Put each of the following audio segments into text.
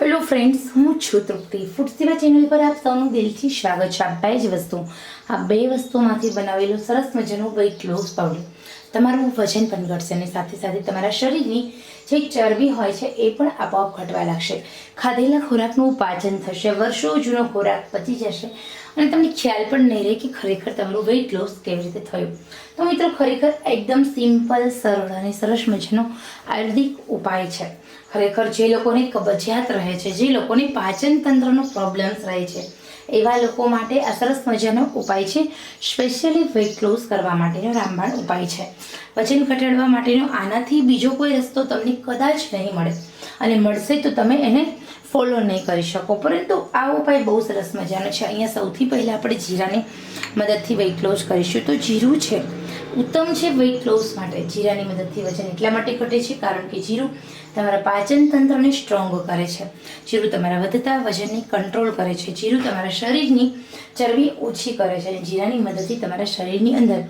Hello friends હું છું તૃપ્તિ. Food સેવા ચેનલ પર આપ સૌનું દિલથી સ્વાગત છે. આ બે જ વસ્તુ. આ બે વસ્તુમાંથી બનાવેલો સરસ મજાનો વેઇટ લોસ પાવડર તમારું વજન પણ ઘટશે અને સાથે સાથે તમારા શરીરની જે ચરબી હોય છે એ પણ આપોઆપ ઘટવા લાગશે. ખાધેલા ખોરાકનું પાચન થશે, વર્ષો જૂનો ખોરાક પચી જશે અને તમને ખ્યાલ પણ નહીં રહે કે ખરેખર તમારું વેઇટ લોસ કેવી રીતે થયું. તો મિત્રો, ખરેખર એકદમ સિમ્પલ સરળ અને સરસ મજાનો આયુર્વેદિક ઉપાય છે. ખરેખર જે લોકોને કબજિયાત રહે છે, જે લોકોને પાચન તંત્રનો પ્રોબ્લેમ્સ રહે છે એવા લોકો માટે આ સરસ મજાનો ઉપાય છે. સ્પેશિયલી વેઇટ લોસ કરવા માટેનો રામબાણ ઉપાય છે. વજન ઘટાડવા માટેનો આનાથી બીજો કોઈ રસ્તો તમને કદાચ નહીં મળે. અને મળશે તો તમે એને ફોલો નહીં કરી શકો. પરંતુ આ ઉપાય બહુ સરસ મજાનો છે. અહીંયા સૌથી પહેલાં આપણે જીરાની મદદથી વેઇટ લોસ કરીશું. તો જીરું છે. ઉત્તમ છે વેઇટ લોસ માટે. જીરાની મદદથી વજન એટલા માટે ઘટે છે, કારણ કે જીરું તમારા પાચન તંત્રને સ્ટ્રોંગ કરે છે. જીરું તમારા વધતા વજનને કંટ્રોલ કરે છે. જીરું તમારા શરીરની ચરબી ઓછી કરે છે અને જીરાની મદદથી તમારા શરીરની અંદર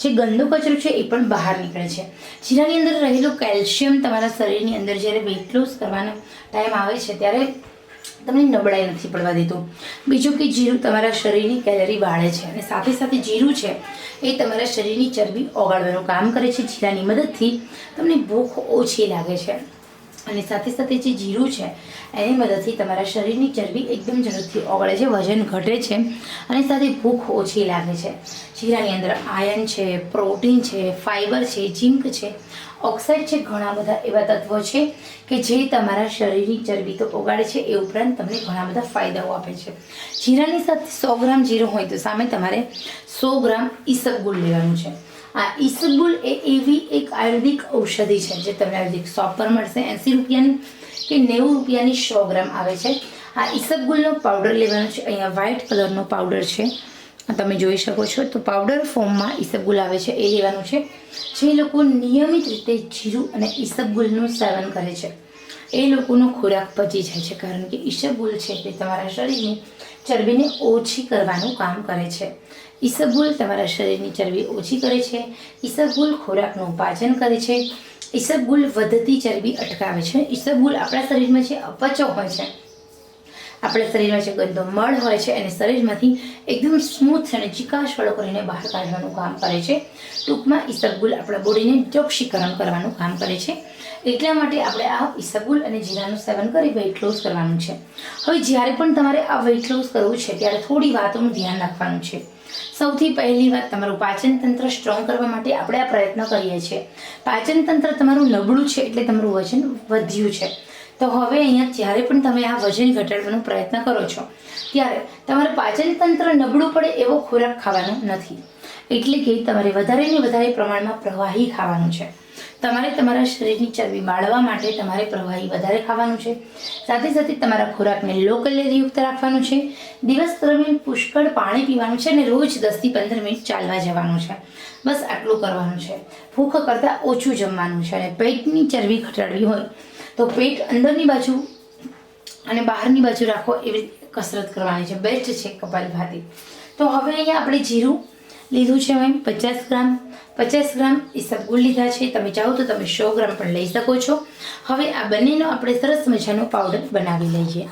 જે ગંદો કચરો છે એ પણ બહાર નીકળે છે. જીરાની અંદર રહેલું કેલ્શિયમ તમારા શરીરની અંદર જ્યારે વેઇટ લોસ કરવાનો ટાઈમ આવે છે, ત્યારે તમને નબળાઈ નથી પડવા દેતું. બીજું કે જીરું તમારા શરીરની કેલરી બાળે છે અને સાથે સાથે જીરું છે એ તમારા શરીરની ચરબી ઓગાળવાનું કામ કરે છે. જીરાની મદદથી તમને ભૂખ ઓછી લાગે છે. અને સાથે સાથે જે જીરું છે, એની મદદથી તમારા શરીરની ચરબી એકદમ ઝડપથી ઓગળે છે, વજન ઘટે છે અને સાથે ભૂખ ઓછી લાગે છે. જીરાની અંદર આયન છે, પ્રોટીન છે ફાઇબર છે, ઝીંક છે ઓક્સાઇડ છે, ઘણા બધા એવા તત્વો છે કે જે તમારા શરીરની ચરબી તો ઓગાળે છે, એ ઉપરાંત તમને ઘણા બધા ફાયદાઓ આપે છે. જીરાની સાથે સો ગ્રામ જીરું હોય તો સામે તમારે સો ગ્રામ ઈસબગુલ લેવાનું છે. આ ઈસબગુલ એ એવી એક આયુર્વેદિક ઔષધિ છે જે તમને આયુર્વેદિક શોપ પર મળશે. એંસી રૂપિયાની કે નેવું રૂપિયાની સો ગ્રામ આવે છે. આ ઈસબગુલનો પાવડર લેવાનો છે. અહીંયા વ્હાઇટ કલરનો પાવડર છે. તમે જોઈ શકો છો તો પાવડર ફોર્મમાં ઈસબગુલ આવે છે, એ લેવાનું છે. જે લોકો નિયમિત રીતે જીરું અને ઈસબગુલનું સેવન કરે છે, એ લોકોનો ખોરાક પચી જાય છે, કારણ કે ઈસબગુલ છે તે તમારા શરીરની ચરબીને ઓછી કરવાનું કામ કરે છે. ઈસબગુલ તમારા શરીરની ચરબી ઓછી કરે છે, ઈસબગુલ ખોરાકનું પાચન કરે છે, ઈસબગુલ વધતી ચરબી અટકાવે છે, ઈસબગુલ આપણા શરીરમાં જે અપચો હોય છે આપણા શરીરમાં જે ગંદો મળ હોય છે, એને શરીરમાંથી એકદમ સ્મૂથ અને ચિકાશવાળો કરીને બહાર કાઢવાનું કામ કરે છે. ટૂંકમાં ઈસબગુલ આપણા બોડીને ડોક્ષીકરણ કરવાનું કામ કરે છે. એટલા માટે આપણે આ ઈસબગુલ અને જીરાનું સેવન કરી વેઇટ લોસ કરવાનું છે. હવે જ્યારે પણ તમારે આ વેઇટ લોસ કરવું છે, ત્યારે થોડી વાતોનું ધ્યાન રાખવાનું છે. સૌથી પહેલી વાત, તમારું પાચન તંત્ર સ્ટ્રોંગ કરવા માટે આપણે આ પ્રયત્ન કરીએ છીએ. પાચન તંત્ર તમારું નબળું છે એટલે તમારું વજન વધ્યું છે. તો હવે અહીંયા જ્યારે પણ તમે આ વજન ઘટાડવાનો પ્રયત્ન કરો છો, ત્યારે તમારે પાચન તંત્ર નબળું પડે એવો ખોરાક ખાવાનો નથી. એટલે કે તમારે વધારે ને વધારે પ્રમાણમાં પ્રવાહી ખાવાનું છે. તમારે તમારા શરીરની ચરબી બાળવા માટે તમારે પ્રવાહી વધારે ખાવાનું છે. સાથે સાથે તમારા ખોરાકને લો કેલેરીયુક્ત રાખવાનું છે. દિવસ દરમિયાન પુષ્કળ પાણી પીવાનું છે અને રોજ દસથી પંદર મિનિટ ચાલવા જવાનું છે. બસ આટલું કરવાનું છે. ભૂખ કરતાં ઓછું જમવાનું છે અને પેટની ચરબી ઘટાડવી હોય તો પેટ અંદરની બાજુ અને બહારની બાજુ રાખો એવી કસરત કરવાની છે. બેસ્ટ છે કપાલભાતી તો હવે અહીંયા આપણે જીરું લીધું છે મેં પચાસ ગ્રામ. પચાસ ગ્રામ ઈસબગુલ લીધા છે. તમે ચાહો તો તમે સો ગ્રામ પણ લઈ શકો છો. હવે આ બંનેનો આપણે સરસ મજાનો પાવડર બનાવી લઈએ.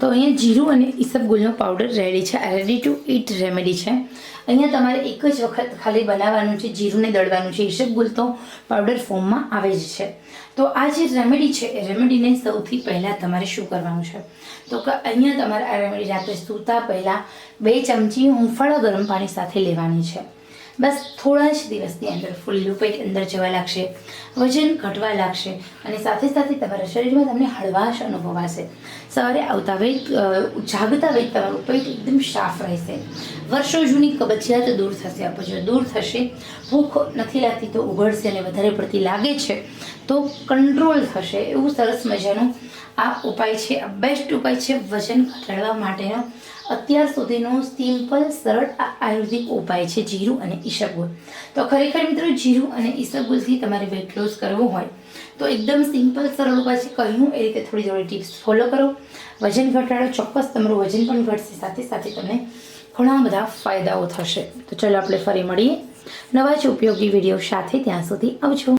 તો અહીંયા જીરું અને ઈસબગુલનો પાવડર રેડી છે. રેડી ટુ ઇટ રેમેડી છે. અહીંયા તમારે એક જ વખત ખાલી બનાવવાનું છે, જીરુંને દળવાનું છે. ઈસબગુલ તો પાવડર ફોર્મમાં આવે જ છે. તો આ જે રેમેડી છે, એ રેમેડીને સૌથી પહેલાં તમારે શું કરવાનું છે? તો કે અહીંયા તમારે આ રેમેડી રાત્રે સૂતા પહેલાં બે ચમચી હુંફાળા ગરમ પાણી સાથે લેવાની છે. બસ થોડા જ દિવસની અંદર ફૂલ્લું પેટ અંદર જવા લાગશે, વજન ઘટવા લાગશે અને સાથે સાથે તમારા શરીરમાં તમને હળવાશ અનુભવાશે સવારે આવતા વેત જાગતા વેત તમારું પેટ એકદમ સાફ રહેશે. વર્ષો જૂની કબજિયાત દૂર થશે, અપચો દૂર થશે. ભૂખ નથી લાગતી તો ઉઘડશે અને વધારે પડતી લાગે છે તો કંટ્રોલ થશે. એવું સરસ મજાનું આ ઉપાય છે. આ બેસ્ટ ઉપાય છે વજન ઘટાડવા માટેનો. અત્યાર સુધીનો સિમ્પલ, સરળ આ આયુર્વેદિક ઉપાય છે જીરું અને ઈસબગુલ. તો ખરેખર મિત્રો, જીરું અને ઈસબગુલથી તમારે વેટ લોસ કરવું હોય તો એકદમ સિમ્પલ, સરળ ઉપાય છે. કહ્યું એ રીતે થોડી થોડી ટિપ્સ ફોલો કરો. વજન ઘટાડો, ચોક્કસ તમારું વજન પણ ઘટશે. સાથે સાથે તમને ઘણા બધા ફાયદાઓ થશે. તો ચલો આપણે ફરી મળીએ. નવા જ ઉપયોગી વીડિયો સાથે ત્યાં સુધી આવજો.